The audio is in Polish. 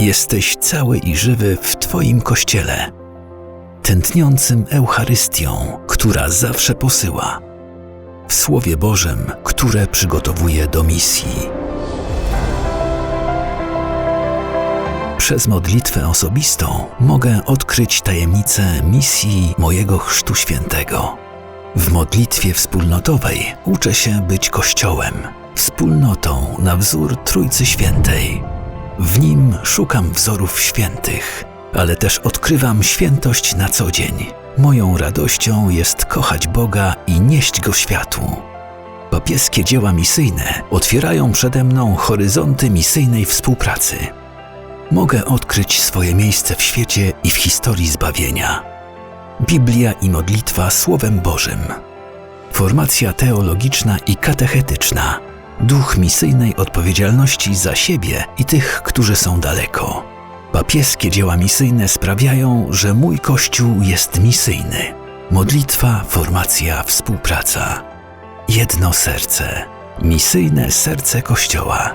Jesteś cały i żywy w Twoim kościele, tętniącym Eucharystią, która zawsze posyła, w Słowie Bożym, które przygotowuje do misji. Przez modlitwę osobistą mogę odkryć tajemnicę misji mojego Chrztu Świętego. W modlitwie wspólnotowej uczę się być Kościołem, wspólnotą na wzór Trójcy Świętej. W nim szukam wzorów świętych, ale też odkrywam świętość na co dzień. Moją radością jest kochać Boga i nieść Go światu. Papieskie dzieła misyjne otwierają przede mną horyzonty misyjnej współpracy. Mogę odkryć swoje miejsce w świecie i w historii zbawienia. Biblia i modlitwa Słowem Bożym. Formacja teologiczna i katechetyczna. Duch misyjnej odpowiedzialności za siebie i tych, którzy są daleko. Papieskie dzieła misyjne sprawiają, że mój Kościół jest misyjny. Modlitwa, formacja, współpraca. Jedno serce. Misyjne serce Kościoła.